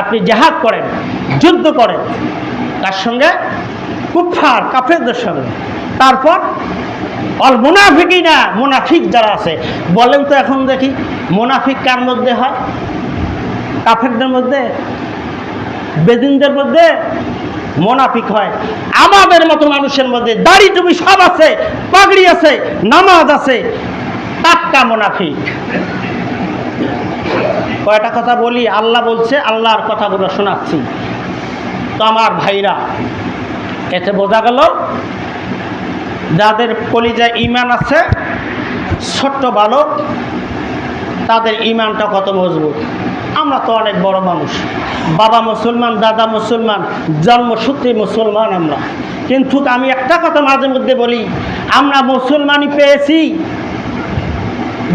আপনি জাহাদ করেন, যুদ্ধ করেন, তার সঙ্গে কুফার কাফেরদের সঙ্গে। তারপর অল মুনাফিকই না মুনাফিক যারা আছে, বলেন তো এখন দেখি, মুনাফিক কার মধ্যে হয়? কাফেরদের মধ্যে? বেদিনদের মধ্যে? মোনাফিক হয়। আমাদের মতো মানুষের মধ্যে দাড়ি টুপি সব আছে, পাগড়ি আছে, নামাজ আছে। টাটকা মোনাফিক কয়টা কথা বলি? আল্লাহ বলছে, আল্লাহর কথাগুলো শোনাচ্ছি। তো আমার ভাইরা, এতে বোঝা গেল, যাদের কলিজায় ইমান আছে, ছোট্ট বালক, তাদের ইমানটা কত মজবুত। আমরা তো অনেক বড় মানুষ। বাবা মুসলমান, দাদা মুসলমান, জন্মসূত্রে মুসলমান আমরা। কিন্তু আমি একটা কথা মাঝে মধ্যে বলি, আমরা মুসলমানই পেয়েছি।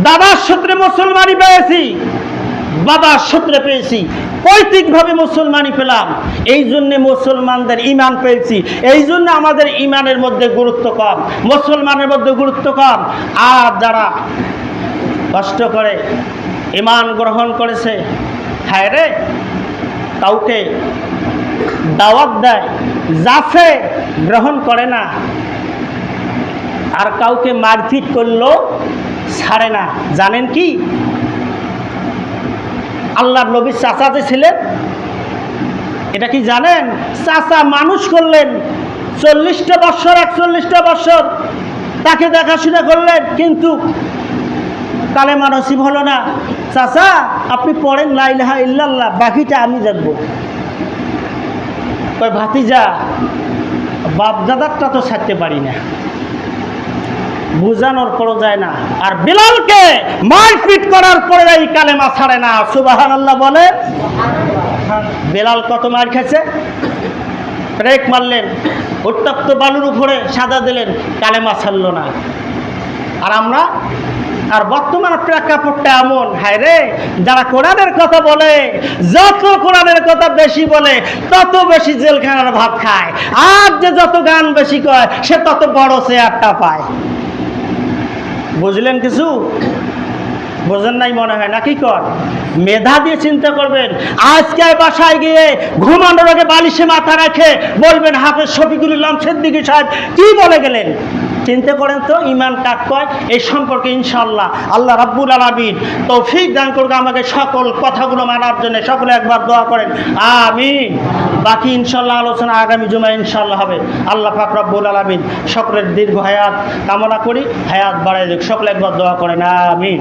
দাদার সূত্রে মুসলমানি পেয়েছি, বাবার সূত্রে পেয়েছি, পৈতৃকভাবে মুসলমানি পেলাম। এই জন্যে মুসলমানদের ইমান পেয়েছি, এই জন্য আমাদের ইমানের মধ্যে গুরুত্ব কম, মুসলমানের মধ্যে গুরুত্ব কম। আর যারা কষ্ট করে ইমান গ্রহণ করেছে, হায় রে, কাউকে দাওয়াত দেয় জাফে গ্রহণ করে না। আর কাউকে মারপিট করলেও ছাড়ে না। জানেন কি? আল্লাহ নবীর চাচাতে ছিলেন, এটা কি জানেন? চাচা মানুষ করলেন, চল্লিশটা বৎসর একচল্লিশটা বৎসর তাকে দেখাশোনা করলেন, কিন্তু কালেমা নসিব হলো না। চাচা, আপনি পড়েন লাইলাহা ইল্লাল্লাহ, বাকিটা আমি দেখব। ভাতিজা বাপ দাদারটা তো ছাড়তে পারি না। বুঝানোর পরও যায় না। আর বিলালকে মারপিট করার পরে এই কালেমা ছাড়ে না। সুবাহান আল্লাহ বলে, বেলাল কত মার খেয়েছে? ব্রেক মারলেন, উত্তপ্ত বালুর উপরে সাদা দিলেন, কালেমা ছাড়লো না। আর আমরা, আর বর্তমান প্রেক্ষাপটটা এমন, হায় রে, যারা কোরআনের কথা বলে, যত কোরআনের কথা বেশি বলে, তত বেশি জেলখানার ভাত খায়। আর যে যত গান বেশি কয়, সে তত বড় চেয়ারটা পায়। বুঝলেন কিছু? বোঝেন নাই মনে হয়, নাকি কর? মেধা দিয়ে চিন্তা করবেন। আজকে বাসায় গিয়ে ঘুমানোর আগে বালিশে মাথা রাখে বলবেন, হাফেজ শফিকুল ইসলাম সিদ্দিকী সাহেব, কি বলে গেলেন? চিন্তা করেন তো? ইমান কাক কয়? এই সম্পর্কে ইনশাল্লাহ আল্লাহ রাব্বুল তো তৌফিক দান করবে আমাকে সকল কথাগুলো মানার জন্য। সকলে একবার দোয়া করেন। আমিন। বাকি ইনশাল্লাহ আলোচনা আগামী জুমা ইনশাল্লাহ হবে। আল্লাহ পাক রব্বুল আলমিন সকলের দীর্ঘ হায়াত কামনা করি। হায়াত বাড়াই দিক। সকলে একবার দোয়া করেন। আমিন।